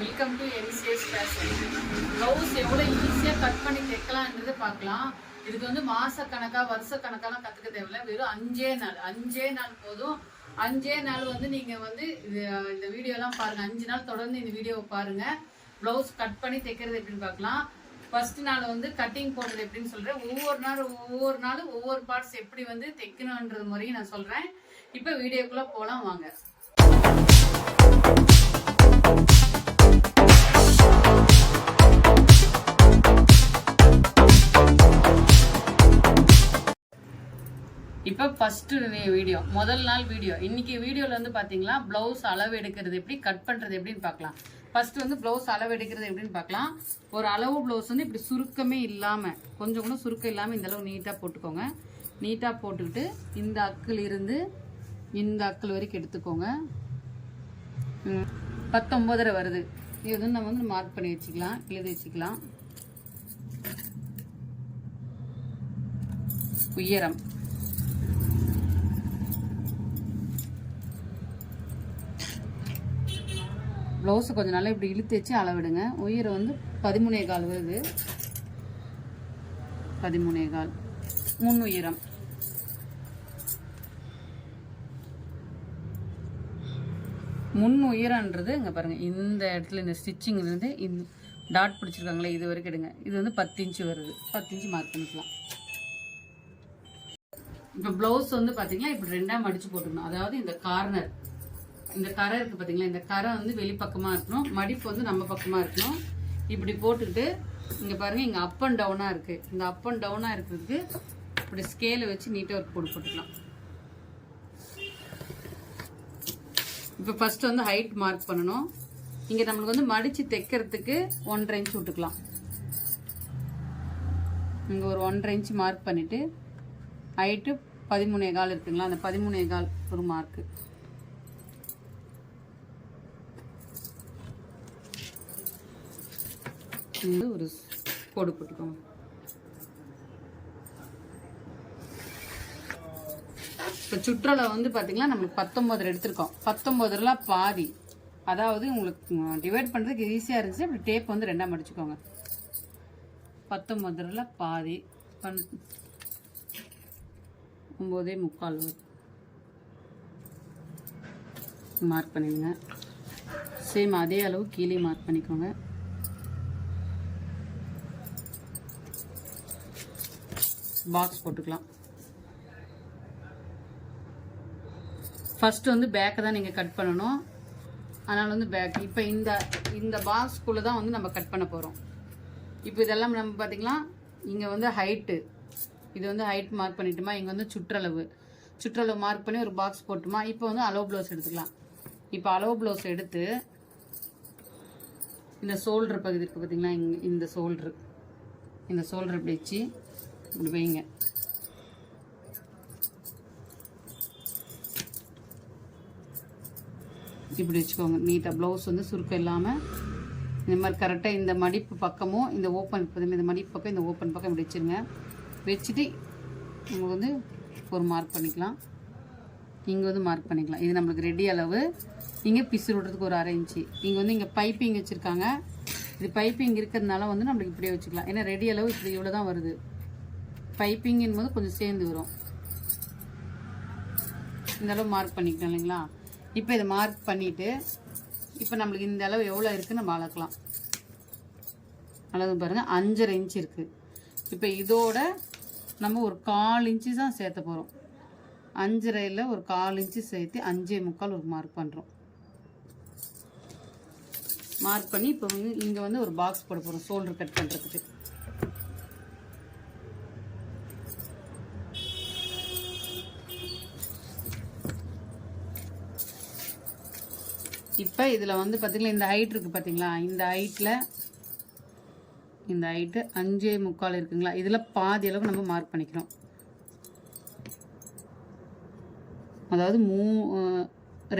Welcome to NCS fashion blouse எவ்வளோ ஈஸியாக cut பண்ணி தைக்கலான்றது பார்க்கலாம். இதுக்கு வந்து மாதக்கணக்காக கணக்கா வருஷ கணக்காலாம் கற்றுக்க தேவையில்ல. வெறும் அஞ்சே நாள். அஞ்சே நாள் போதும். அஞ்சே நாள் வந்து நீங்கள் வந்து இது இந்த வீடியோலாம் பாருங்கள் அஞ்சு நாள் தொடர்ந்து இந்த வீடியோவை பாருங்கள் ப்ளவுஸ் கட் பண்ணி தைக்கிறது எப்படின்னு பார்க்கலாம். ஃபர்ஸ்ட் நாள் வந்து கட்டிங் போடுறது எப்படின்னு சொல்கிறேன் ஒவ்வொரு நாள் ஒவ்வொரு நாளும் ஒவ்வொரு பார்ட்ஸ் எப்படி வந்து தைக்கணுன்றது முறையும் நான் சொல்கிறேன் இப்போ வீடியோக்குள்ளே போகலாம் வாங்க. ஃபஸ்ட்டு வீடியோ முதல் நாள் வீடியோ இன்றைக்கி வீடியோவில் வந்து பார்த்தீங்களா ப்ளவுஸ் அளவு எடுக்கிறது எப்படி கட் பண்ணுறது எப்படின்னு பார்க்கலாம் ஃபஸ்ட்டு வந்து ப்ளவுஸ் அளவு எடுக்கிறது எப்படின்னு பார்க்கலாம் ஒரு அளவு ப்ளவுஸ் வந்து இப்படி சுருக்கமே இல்லாமல் கொஞ்சம் கூட சுருக்கம் இல்லாமல் இந்த அளவு நீட்டாக போட்டுக்கோங்க. நீட்டாக போட்டுக்கிட்டு இந்த அக்கில் இருந்து இந்த அக்கில் வரைக்கும் எடுத்துக்கோங்க. பத்தொம்போதரை வருது. இது வந்து நம்ம வந்து மார்க் பண்ணி வச்சுக்கலாம் எழுதி வச்சுக்கலாம். உயரம். ப்ளவுஸை கொஞ்சம் நல்லா இப்படி இழுத்து வச்சு அளவிடுங்க. உயிரை வந்து பதிமூணே கால் வருது. பதிமூணே கால். முன் உயரம். முன் உயரன்றது இங்கே பாருங்கள் இந்த இடத்துல இந்த ஸ்டிச்சிங் இருந்து இந்த டாட் பிடிச்சிருக்காங்களே இது வரைக்கும் எடுங்க. இது வந்து பத்து இன்ச்சு வருது. பத்து இன்ச்சு மார்க் பண்ணிக்கலாம். இப்போ ப்ளவுஸ் வந்து பார்த்தீங்கன்னா இப்படி ரெண்டாக மடித்து போட்டுக்கணும் அதாவது இந்த கார்னர் இந்த கரை இருக்குது பார்த்தீங்களா இந்த கரை வந்து வெளிப்பக்கமாக இருக்கணும். மடிப்பு வந்து நம்ம பக்கமாக இருக்கணும். இப்படி போட்டுக்கிட்டு இங்கே பாருங்கள் இங்கே அப் அண்ட் டவுனாக இருக்குது இந்த அப் அண்ட் டவுனாக இருக்கிறதுக்கு இப்படி ஸ்கேலை வச்சு நீட்டாக ஒரு போடு போட்டுக்கலாம். இப்போ ஃபர்ஸ்ட் வந்து ஹைட் மார்க் பண்ணணும். இங்கே நம்மளுக்கு வந்து மடித்து தைக்கிறதுக்கு ஒன்றரை இன்ச் விட்டுக்கலாம். இங்கே ஒரு ஒன்றரை இன்ச் மார்க் பண்ணிவிட்டு ஹைட்டு பதிமூணே கால் இருக்குங்களா? அந்த பதிமூணே கால் ஒரு மார்க்கு இங்க ஒரு கோடு போட்டுக்கோங்க. இப்போ சுற்றளவு வந்து பார்த்தீங்கன்னா நம்மளுக்கு பத்தொம்பது எடுத்திருக்கோம். பத்தொம்பதுல பாதி. அதாவது உங்களுக்கு டிவைட் பண்ணுறதுக்கு ஈஸியாக இருந்துச்சு. அப்படி டேப் வந்து ரெண்டாக மடிச்சுக்கோங்க பத்தொம்பதுல பாதி. பண் ஒம்போதே முக்கால். மார்க் பண்ணிடுங்க. சேம் அதே அளவு கீழே மார்க் பண்ணிக்கோங்க. பாக்ஸ் போட்டுக்கலாம். ஃபஸ்ட்டு வந்து பேக்கை தான் நீங்கள் கட் பண்ணணும். அதனால் வந்து பேக் இப்போ இந்த இந்த பாக்ஸ்க்குள்ளே தான் வந்து நம்ம கட் பண்ண போகிறோம் இப்போ இதெல்லாம் நம்ம பார்த்தீங்களா இங்கே வந்து ஹைட்டு இது வந்து ஹைட் மார்க் பண்ணிட்டுமா? இங்கே வந்து சுற்றளவு. சுற்றளவு மார்க் பண்ணி ஒரு பாக்ஸ் போட்டுமா? இப்போ வந்து அலோ ப்ளவுஸ் எடுத்துக்கலாம். இப்போ அலோ ப்ளவுஸ் எடுத்து இந்த சோல்ட்ரு பகுதி இருக்குது பார்த்தீங்களா இந்த சோல்ட்ரு இந்த சோல்ட்ரு இப்படி வச்சு இப்படி வைங்க. இப்படி வச்சுக்கோங்க. நீட்டாக ப்ளவுஸ் வந்து சுருக்கம் இல்லாமல் இந்த மாதிரி கரெக்டாக இந்த மடிப்பு பக்கமும் இந்த ஓப்பன் இந்த மடிப்பு பக்கம் இந்த ஓப்பன் பக்கம் இப்படி வச்சுருங்க. வச்சுட்டு உங்களுக்கு வந்து ஒரு மார்க் பண்ணிக்கலாம். இங்கே வந்து மார்க் பண்ணிக்கலாம். இது நம்மளுக்கு ரெடி அளவு. இங்கே பிசு விடுறதுக்கு ஒரு அரை இன்ச்சு இங்கே வந்து இங்கே பைப்பிங் வச்சுருக்காங்க. இது பைப்பிங் இருக்கிறதுனால வந்து நம்மளுக்கு இப்படியே வச்சுக்கலாம். ஏன்னா ரெடி அளவு இப்படி இவ்வளோ தான் வருது. பைப்பிங்கும் போது கொஞ்சம் சேர்ந்து வரும். இந்த அளவு மார்க் பண்ணிக்கிட்டோம் இல்லைங்களா? இப்போ இதை மார்க் பண்ணிவிட்டு இப்போ நம்மளுக்கு இந்த அளவு எவ்வளோ இருக்குதுன்னு நம்ம அளக்கலாம். அளவு பாருங்கள் அஞ்சரை இன்ச் இருக்குது இப்போ இதோட நம்ம ஒரு கால் இன்ச்சு தான் சேர்த்த போகிறோம் அஞ்சரையில் ஒரு கால் இன்ச்சு சேர்த்து அஞ்சே முக்கால் ஒரு மார்க் பண்ணுறோம் மார்க் பண்ணி இப்போ வந்து இங்கே வந்து ஒரு பாக்ஸ் போட போகிறோம் ஷோல்டர் கட் பண்ணுறதுக்கு இப்போ இதில் வந்து பார்த்திங்கன்னா இந்த ஹைட் இருக்குது பார்த்தீங்களா இந்த ஹைட்டில் இந்த ஹைட்டு அஞ்சே முக்கால் இருக்குங்களா? இதில் பாதி அளவு நம்ம மார்க் பண்ணிக்கிறோம். அதாவது மூ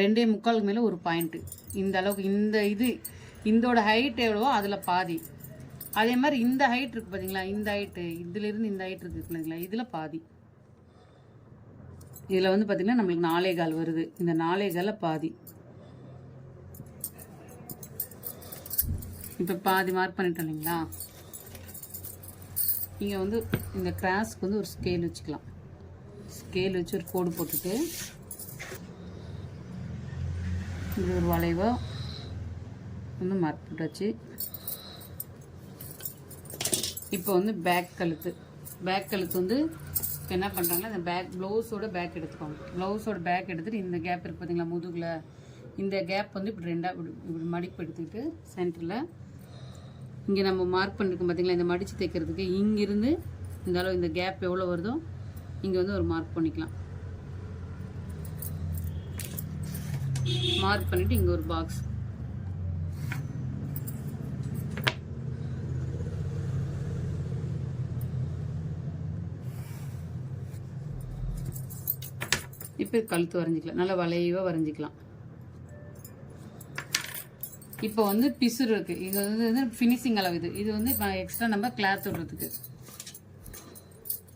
ரெண்டே முக்காலுக்கு மேலே ஒரு பாயிண்ட்டு இந்த அளவுக்கு இந்த இது இந்தோட ஹைட் எவ்வளவோ அதில் பாதி. அதே மாதிரி இந்த ஹைட் இருக்குது பார்த்தீங்களா இந்த ஹைட்டு இதுலேருந்து இந்த ஹைட் இருக்குது இல்லைங்களா இதில் பாதி. இதில் வந்து பார்த்தீங்கன்னா நம்மளுக்கு நாலே கால் வருது. இந்த நாலே காலில் பாதி. இப்போ பாதி மார்க் பண்ணிட்டோம் இல்லைங்களா? நீங்கள் வந்து இந்த கிராஸ்க்கு வந்து ஒரு ஸ்கேல் வச்சுக்கலாம். ஸ்கேல் வச்சு ஒரு கோடு போட்டுட்டு இது ஒரு வளைவோ வந்து மார்க் போட்டாச்சு. இப்போ வந்து பேக் கழுத்து. பேக் கழுத்து வந்து இப்போ என்ன பண்ணுறாங்கன்னா இந்த பேக் ப்ளவுஸோட பேக் எடுத்துக்கோங்க. ப்ளவுஸோட பேக் எடுத்துகிட்டு இந்த கேப் இருக்குது பார்த்தீங்களா முதுகில். இந்த கேப் வந்து இப்படி ரெண்டாக இப்படி இப்படி மடிப்பு எடுத்துக்கிட்டு சென்டரில் இங்கே நம்ம மார்க் பண்ணிருக்கோம் பார்த்தீங்களா இந்த மடித்து தைக்கிறதுக்கு. இங்கிருந்து இந்த அளவு இந்த கேப் எவ்வளோ வருதோ இங்கே வந்து ஒரு மார்க் பண்ணிக்கலாம். மார்க் பண்ணிவிட்டு இங்கே ஒரு பாக்ஸ் இப்போ கழுத்து வரைஞ்சிக்கலாம். நல்லா வளைவாக வரைஞ்சிக்கலாம். இப்போ வந்து பிசுறு இருக்கு. இது வந்து ஃபினிஷிங் அளவு இது. இது வந்து எக்ஸ்ட்ரா நம்ம கிளாத் விடுறதுக்கு.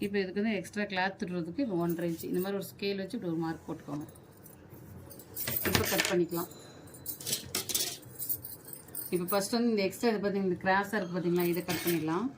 இப்போ இதுக்கு வந்து எக்ஸ்ட்ரா கிளாத் விடுறதுக்கு இப்போ ஒன்றரை இன்ச்சு இந்த மாதிரி ஒரு ஸ்கேல் வச்சு இப்படி ஒரு மார்க் போட்டுக்கோங்க. இப்போ கட் பண்ணிக்கலாம். இப்போ ஃபஸ்ட்டு வந்து இந்த எக்ஸ்ட்ரா இது பார்த்தீங்கன்னா இந்த கிராஸாக இருக்குது பார்த்தீங்களா இதை கட் பண்ணிடலாம்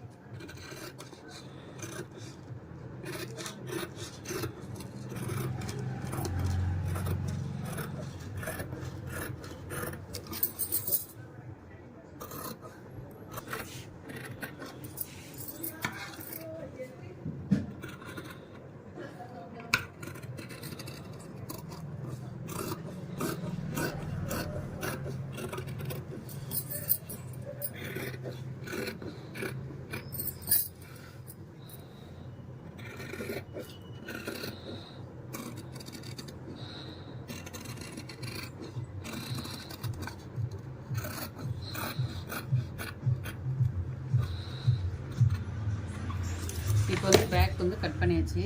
இப்போ வந்து வந்து கட் பண்ணியாச்சு.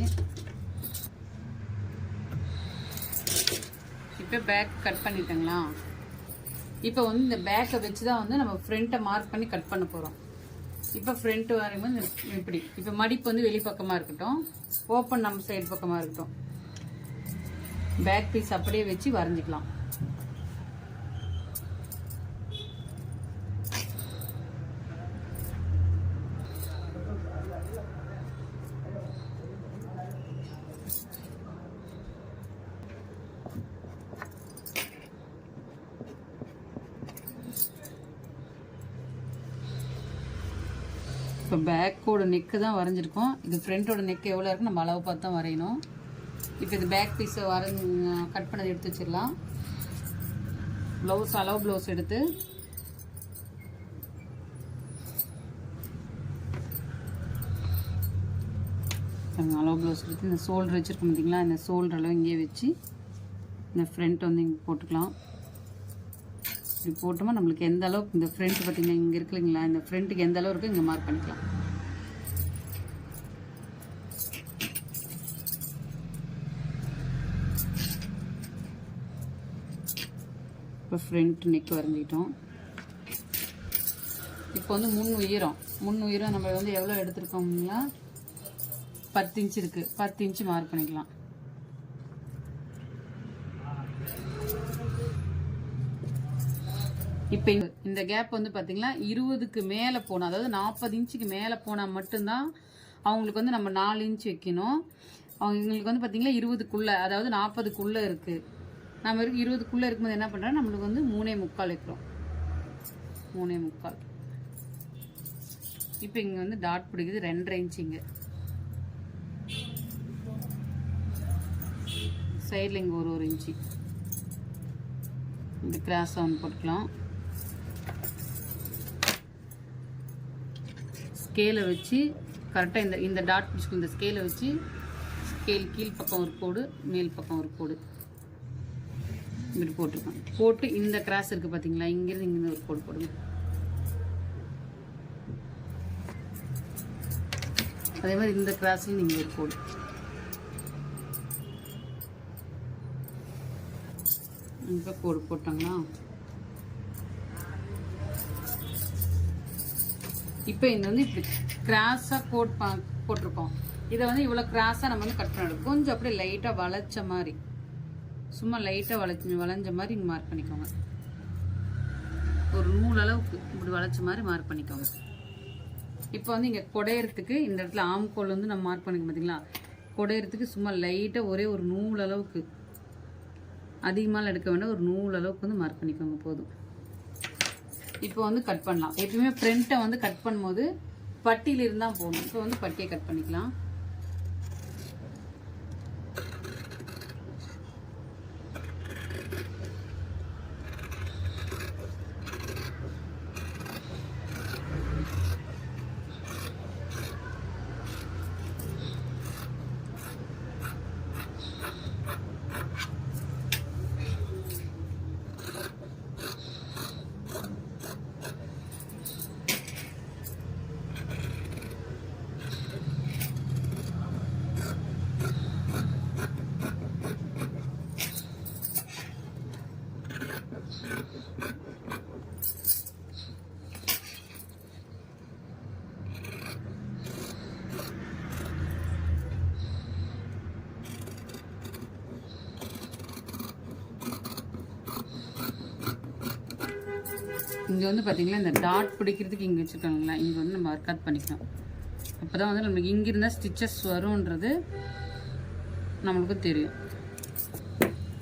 இப்போ பேக் கட் பண்ணிட்டங்களா? இப்போ வந்து இந்த பேக்கை வச்சு தான் வந்து நம்ம ஃப்ரண்ட்டை மார்க் பண்ணி கட் பண்ண போகிறோம் இப்போ ஃப்ரண்ட் வரையும்போது இப்படி. இப்போ மடிப்பு வந்து வெளிப்பக்கமாக இருக்கட்டும். ஓப்பன் நம்ம சைடு பக்கமாக இருக்கட்டும். பேக் பீஸ் அப்படியே வச்சு வரைஞ்சிக்கலாம். இப்போ பேக்கோட நெக்கு தான் வரைஞ்சிருக்கோம். இது ஃப்ரண்ட்டோட நெக் எவ்வளோ இருக்கு நம்ம அளவு பார்த்து தான் வரையணும். இப்போ இது பேக் பீஸை வர கட் பண்ணதை எடுத்து வச்சிடலாம். ப்ளவுஸ் அளவு ப்ளவுஸ் எடுத்து. அளவு ப்ளவுஸ் எடுத்து இந்த ஷோல்டர் வச்சுருக்கோம் பார்த்தீங்களா இந்த ஷோல்டர் அளவு இங்கேயே வச்சு இந்த ஃப்ரண்ட் வந்து இங்கே போட்டுக்கலாம். இப்படி போட்டோமா நம்மளுக்கு எந்த அளவுக்கு இந்த ஃப்ரண்ட் பார்த்தீங்கன்னா இங்கே இருக்குல்லைங்களா இந்த ஃப்ரண்ட்டுக்கு எந்த அளவு இருக்கோ இங்கே மார்க் பண்ணிக்கலாம். இப்போ ஃப்ரண்ட் நெக் வரைஞ்சிக்கிட்டோம் இப்போ வந்து முன் உயரம். முன் உயரம் நம்ம வந்து எவ்வளோ எடுத்துருக்கோம்னா பத்து இன்ச் இருக்குது பத்து இன்ச்சு மார்க் பண்ணிக்கலாம். இப்போ இந்த- இந்த கேப் வந்து பார்த்தீங்கன்னா இருபதுக்கு மேலே போனால் அதாவது நாற்பது இன்ச்சுக்கு மேலே போனால் மட்டும்தான் அவங்களுக்கு வந்து நம்ம நாலு இன்ச் வைக்கணும். அவங்களுக்கு வந்து பார்த்தீங்கன்னா இருபதுக்குள்ளே அதாவது நாற்பதுக்குள்ளே இருக்குது நம்ம இருக்கு இருபதுக்குள்ளே இருக்கும்போது என்ன பண்ணுறோம் நம்மளுக்கு வந்து மூணே முக்கால் வைக்கிறோம். மூணே முக்கால். இப்போ இங்கே வந்து டாட் பிடிக்குது ரெண்டரை இன்ச் இங்கே. சைடில் இங்கே ஒரு ஒரு இன்ச்சு. இந்த கிராஸ் ஒன்று போட்டுக்கலாம். ஸ்கேலை வச்சு கரெக்டாக இந்த இந்த டாட் பிடிச்சிக்கணும் இந்த ஸ்கேலை வச்சு ஸ்கேல் கீழ் பக்கம் ஒரு கோடு மேல் பக்கம் ஒரு கோடு. இப்படி போட்டிருக்கோம். போட்டு இந்த கிராஸ் இருக்குது பார்த்தீங்களா இங்கேருந்து இங்கேருந்து ஒரு கோடு போடுங்க. அதே மாதிரி இந்த கிராஸ்லையும் நீங்கள் ஒரு கோடு. இப்போ கோடு போட்டாங்களா? இப்போ இது வந்து இப்படி கிராஸாக கோட் பா போட்டிருக்கோம். இதை வந்து இவ்வளோ கிராஸாக நம்ம வந்து கட் பண்ணிடும் கொஞ்சம் அப்படியே லைட்டாக வளைச்ச மாதிரி. சும்மா லைட்டாக வளைச்சி வளைஞ்ச மாதிரி இங்கே மார்க் பண்ணிக்கோங்க. ஒரு நூல் அளவுக்கு இப்படி இப்படி வளைச்ச மாதிரி மார்க் பண்ணிக்கோங்க. இப்போ வந்து இங்கே குடையறதுக்கு இந்த இடத்துல ஆம்கோல் வந்து நம்ம மார்க் பண்ணிக்க பார்த்தீங்களா குடையறதுக்கு சும்மா லைட்டாக ஒரே ஒரு நூல் அளவுக்கு. அதிகமாக எடுக்க வேண்டாம். ஒரு நூல் அளவுக்கு வந்து மார்க் பண்ணிக்கோங்க போதும். இப்போ வந்து கட் பண்ணலாம். எப்பயுமே ஃப்ரண்ட்டை வந்து கட் பண்ணும்போது பட்டியிலிருந்து தான் போகணும் இப்போ வந்து பட்டியை கட் பண்ணிக்கலாம். இங்கே வந்து பார்த்தீங்களா இந்த டாட் பிடிக்கிறதுக்கு இங்கே வச்சுருக்காங்களா இங்கே வந்து நம்ம ஒர்க் அவுட் பண்ணிக்கலாம். அப்போ தான் வந்து நம்மளுக்கு இங்கே இருந்தால் ஸ்டிச்சஸ் வரும்ன்றது நம்மளுக்கு தெரியும்.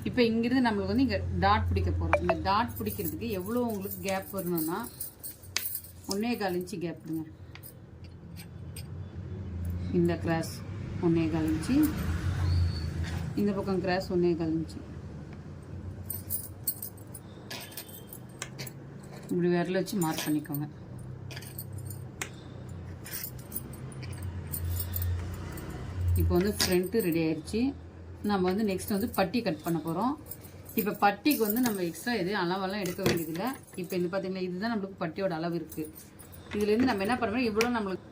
இப்போ இங்கிருந்து நம்மளுக்கு வந்து இங்கே டாட் பிடிக்க போகிறோம் இந்த டாட் பிடிக்கிறதுக்கு எவ்வளோ உங்களுக்கு கேப் வரணும்னா ஒன்றே கால் இன்ச்சு கேப் விடுங்க இந்த கிராஸ் ஒன்றே கால் இன்ச்சு இந்த பக்கம் கிராஸ் ஒன்றே கால் இன்ச்சு. இப்படி விரல வச்சு மார்க் பண்ணிக்கோங்க. இப்போ வந்து ஃப்ரண்ட்டு ரெடி ஆயிடுச்சு நம்ம வந்து நெக்ஸ்ட் வந்து பட்டி கட் பண்ண போகிறோம் இப்போ பட்டிக்கு வந்து நம்ம எக்ஸ்ட்ரா எதுவும் அளவெல்லாம் எடுக்க வேண்டியதில்லை. இப்போ இந்த பார்த்தீங்கன்னா இதுதான் நம்மளுக்கு பட்டியோட அளவு இருக்குது இதுலேருந்து நம்ம என்ன பண்ணுறோம் இவ்வளோ நம்மளுக்கு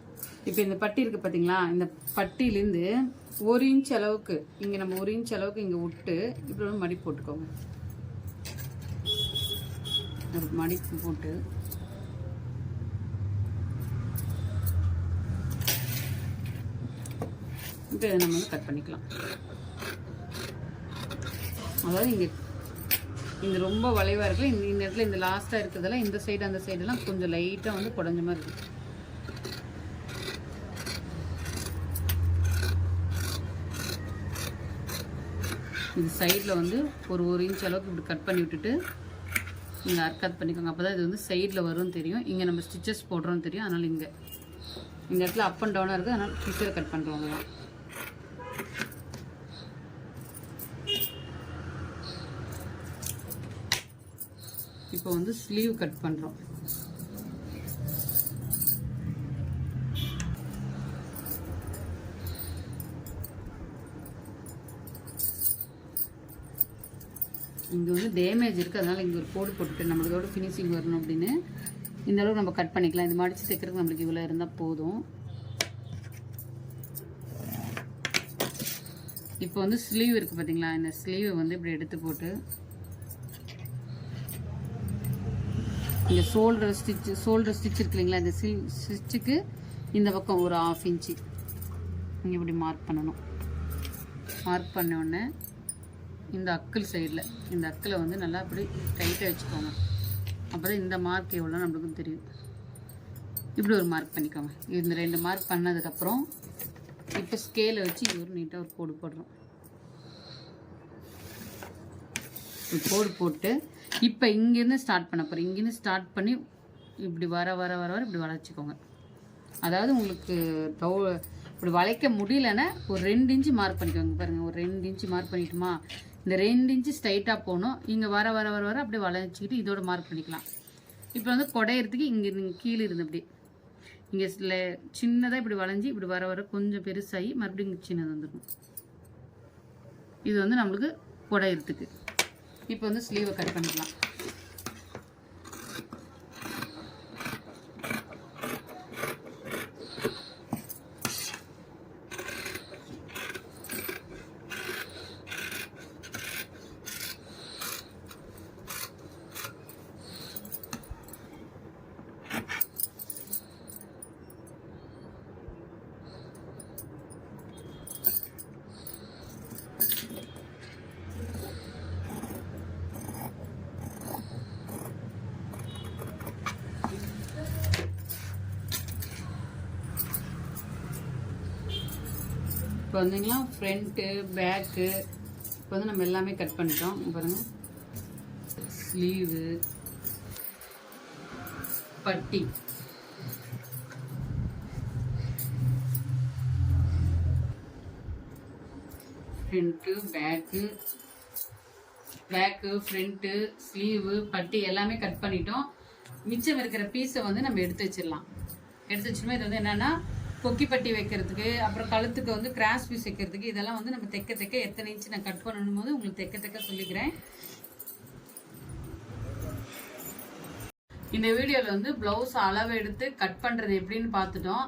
இப்போ இந்த பட்டி இருக்குது பார்த்தீங்களா இந்த பட்டியிலேருந்து ஒரு இன்ச் அளவுக்கு இங்கே நம்ம ஒரு இன்ச் அளவுக்கு இங்கே விட்டு இப்படி மடி போட்டுக்கோங்க. ஒரு மடிப்பு போட்டு. இப்போ இதை நம்ம வந்து கட் பண்ணிக்கலாம். அதாவது இங்கே இந்த ரொம்ப வளைவாக இருக்குல்ல இந்த இந்த இடத்துல இந்த லாஸ்ட்டாக இருக்கிறதெல்லாம் இந்த சைடு அந்த சைடெல்லாம் கொஞ்சம் லைட்டாக வந்து குடஞ்ச மாதிரி இருக்கு இந்த சைடில் வந்து ஒரு ஒரு இன்ச் அளவுக்கு இப்படி கட் பண்ணி விட்டுட்டு இங்கே அர்க்கத் பண்ணிக்கோங்க. அப்போ தான் இது வந்து சைடில் வரும்னு தெரியும். இங்கே நம்ம ஸ்டிச்சஸ் போடுறோம்னு தெரியும். அதனால் இங்கே. இந்த இடத்துல அப் அண்ட் டவுனாக இருக்குது. அதனால் கிளிக்கரை கட் பண்ணுறோம் தான் இப்போ வந்து ஸ்லீவ் கட் பண்ணுறோம் இங்கே வந்து டேமேஜ் இருக்குது அதனால் இங்கே ஒரு கோடு போட்டுட்டு நம்மளோட ஃபினிஷிங் வரணும் அப்படின்னு இந்த அளவுக்கு நம்ம கட் பண்ணிக்கலாம். இது மடித்து தைக்கிறதுக்கு நம்மளுக்கு இவ்வளோ இருந்தால் போதும். இப்போ வந்து ஸ்லீவ் இருக்குது பார்த்தீங்களா இந்த ஸ்லீவை வந்து இப்படி எடுத்து போட்டு இந்த ஷோல்டர் ஸ்டிச் ஷோல்டர் ஸ்டிச் இருக்கு இல்லைங்களா? இந்த ஸ்டிச்சுக்கு இந்த பக்கம் ஒரு ஆஃப் இன்ச்சு இங்கே இப்படி மார்க் பண்ணணும். மார்க் பண்ண உடனே இந்த அக்கல் சைடில் இந்த அக்கில் வந்து நல்லா இப்படி டைட்டாக வச்சுக்கோங்க. அப்போ தான் இந்த மார்க் எவ்வளோ நம்மளுக்கும் தெரியும். இப்படி ஒரு மார்க் பண்ணிக்கோங்க. இந்த ரெண்டு மார்க் பண்ணதுக்கப்புறம் இப்போ ஸ்கேலை வச்சு ஒரு நீட்டாக ஒரு கோடு போடுறோம். ஒரு கோடு போட்டு இப்போ இங்கேருந்து ஸ்டார்ட் பண்ண போகிறோம் இங்கேருந்து ஸ்டார்ட் பண்ணி இப்படி வர வர வர வர இப்படி வளைச்சிக்கோங்க அதாவது உங்களுக்கு தௌ இப்படி வளைக்க முடியலன்னா ஒரு ரெண்டு இன்ச்சு மார்க் பண்ணிக்கோங்க. பாருங்கள் ஒரு ரெண்டு இன்ச்சு மார்க் பண்ணிட்டுமா? இந்த ரெண்டு இன்ச்சு ஸ்ட்ரைட்டாக போகணும். இங்கே வர வர வர வர அப்படியே வளைச்சிக்கிட்டு இதோட மார்க் பண்ணிக்கலாம். இப்போ வந்து குடையிறதுக்கு இங்கே இங்கே கீழே இருந்து அப்படி இங்கே சின்னதாக இப்படி வளைஞ்சி இப்படி வர வர கொஞ்சம் பெருசாகி மறுபடியும் இங்கே சின்னது வந்துடும் இது வந்து நம்மளுக்கு குடையிறதுக்கு. இப்போ வந்து ஸ்லீவை கட் பண்ணிக்கலாம். இப்போ வந்தீங்கன்னா ஃப்ரண்ட்டு பேக்கு இப்போ வந்து நம்ம எல்லாமே கட் பண்ணிட்டோம். பாருங்கள் ஸ்லீவு பட்டி. Front back back front sleeve பட்டி எல்லாமே கட் பண்ணிட்டோம். மிச்சம் இருக்கிற பீஸை வந்து நம்ம எடுத்து வச்சிடலாம். எடுத்து வச்சுருமே இது வந்து என்னென்னா கொக்கி பட்டி வைக்கிறதுக்கு அப்புறம் கழுத்துக்கு வந்து கிராஸ் பீஸ் வைக்கிறதுக்கு இதெல்லாம் வந்து நம்ம தைக்க தைக்க எத்தனை இன்ச்சு நான் கட் பண்ணணும் போது உங்களுக்கு தைக்க தைக்க சொல்லிக்கிறேன். இந்த வீடியோவில் வந்து ப்ளவுஸ் அளவு எடுத்து கட் பண்ணுறது எப்படின்னு பார்த்துட்டோம்.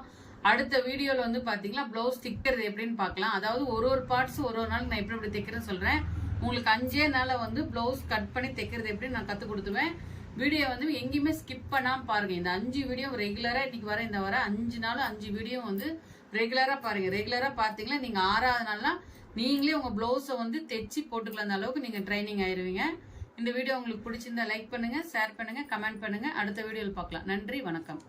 அடுத்த வீடியோவில் வந்து பார்த்தீங்கன்னா ப்ளவுஸ் திக்கிறது எப்படின்னு பார்க்கலாம். அதாவது ஒரு ஒரு பார்ட்ஸ் ஒரு ஒரு நாள் நான் எப்படி எப்படி தைக்கிறேன்னு சொல்கிறேன் உங்களுக்கு அஞ்சே நாளில் வந்து ப்ளவுஸ் கட் பண்ணி தைக்கிறது எப்படின்னு நான் கற்றுக் கொடுத்துருவேன். வீடியோ வந்து எங்கேயுமே ஸ்கிப் பண்ணாமல் பாருங்கள் இந்த அஞ்சு வீடியோ ரெகுலராக இன்னைக்கு வர இந்த வர அஞ்சு நாள் அஞ்சு வீடியோ வந்து ரெகுலராக பாருங்கள் ரெகுலராக பார்த்தீங்கன்னா நீங்கள் ஆறாவது நாள்லாம் நீங்களே உங்கள் ப்ளவுஸை வந்து தைச்சி போட்டுக்கலாம். அந்த அளவுக்கு நீங்கள் ட்ரைனிங் ஆயிருவீங்க. இந்த வீடியோ உங்களுக்கு பிடிச்சிருந்தா லைக் பண்ணுங்கள் ஷேர் பண்ணுங்கள் கமெண்ட் பண்ணுங்கள் அடுத்த வீடியோவில் பார்க்கலாம். நன்றி வணக்கம்.